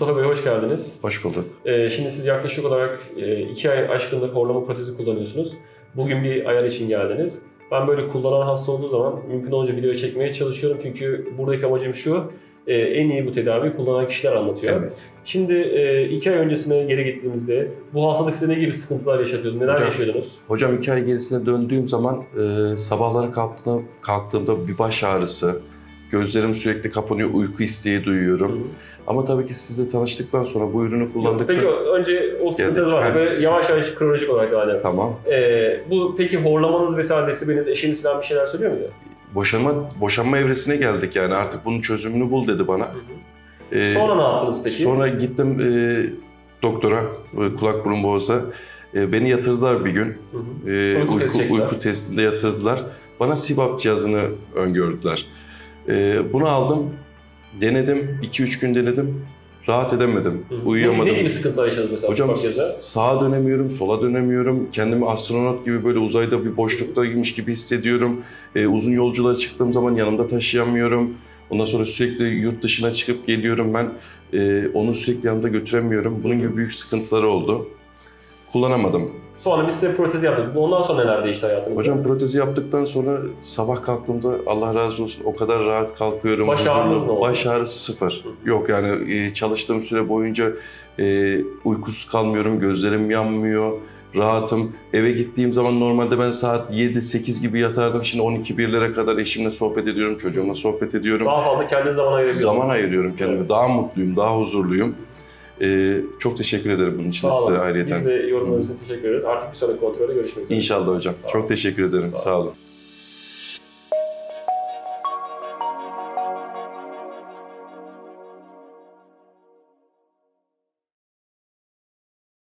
Mustafa Bey hoş geldiniz. Hoş bulduk. Ee, şimdi siz yaklaşık olarak e, iki ay aşkındır horlama protezi kullanıyorsunuz. Bugün bir ayar için geldiniz. Ben böyle kullanan hasta olduğu zaman mümkün olunca video çekmeye çalışıyorum. Çünkü buradaki amacım şu, e, en iyi bu tedaviyi kullanan kişiler anlatıyor. Evet. Şimdi e, iki ay öncesine geri gittiğimizde bu hastalık size ne gibi sıkıntılar yaşatıyordu? Neler Hocam- yaşıyordunuz? Hocam iki ay gerisine döndüğüm zaman e, sabahları kalktığımda, kalktığımda bir baş ağrısı, gözlerim sürekli kapanıyor, uyku isteği duyuyorum. Ama tabii ki sizle tanıştıktan sonra bu ürünü kullandıktan... Peki önce o sıkıntınız var. Evet. Böyle yavaş yavaş kronolojik olarak devam edelim. Tamam. Ee, bu peki horlamanız vesaire desibeliniz, eşiniz falan bir şeyler söylüyor muydu? Boşanma, boşanma evresine geldik yani artık bunun çözümünü bul dedi bana. E, Sonra ne yaptınız peki? Sonra gittim e, doktora, e, kulak burun boğaza. E, beni yatırdılar bir gün. Hı hı. E, Uyku testi uyku, çektiler. uyku testinde yatırdılar. Bana CPAP cihazını öngördüler. E, bunu aldım, denedim, 2-3 gün denedim. Rahat edemedim, Hı uyuyamadım. Ne, ne gibi sıkıntılar yaşadınız mesela Hocam keza? sağa dönemiyorum, sola dönemiyorum. Kendimi astronot gibi böyle uzayda bir boşluktaymış gibi hissediyorum. E, uzun yolculuğa çıktığım zaman yanımda taşıyamıyorum. Ondan sonra sürekli yurt dışına çıkıp geliyorum ben. E, onu sürekli yanımda götüremiyorum. Bunun gibi büyük sıkıntıları oldu. Kullanamadım. Sonra biz size protez yaptık. Ondan sonra neler değişti hayatınızda? Hocam protezi yaptıktan sonra sabah kalktığımda Allah razı olsun o kadar rahat kalkıyorum. Baş ağrınız ne oldu? Baş ağrısı sıfır. Yok yani e, çalıştığım süre boyunca e, uykusuz kalmıyorum, gözlerim yanmıyor, rahatım. Eve gittiğim zaman normalde ben saat 7-8 gibi yatardım. Şimdi 12-1'lere kadar eşimle sohbet ediyorum, çocuğumla sohbet ediyorum. Daha fazla kendinize zaman ayırabiliyorsunuz. Zaman ayırıyorum kendime. Evet. Daha mutluyum, daha huzurluyum. E, çok teşekkür ederim bunun için olun. size ayrıyeten. Biz de yorumlarınız için teşekkür ederiz. Artık bir sonraki kontrolde görüşmek üzere. İnşallah hocam. Sağ olun. Çok teşekkür ederim. Sağ Sağ olun.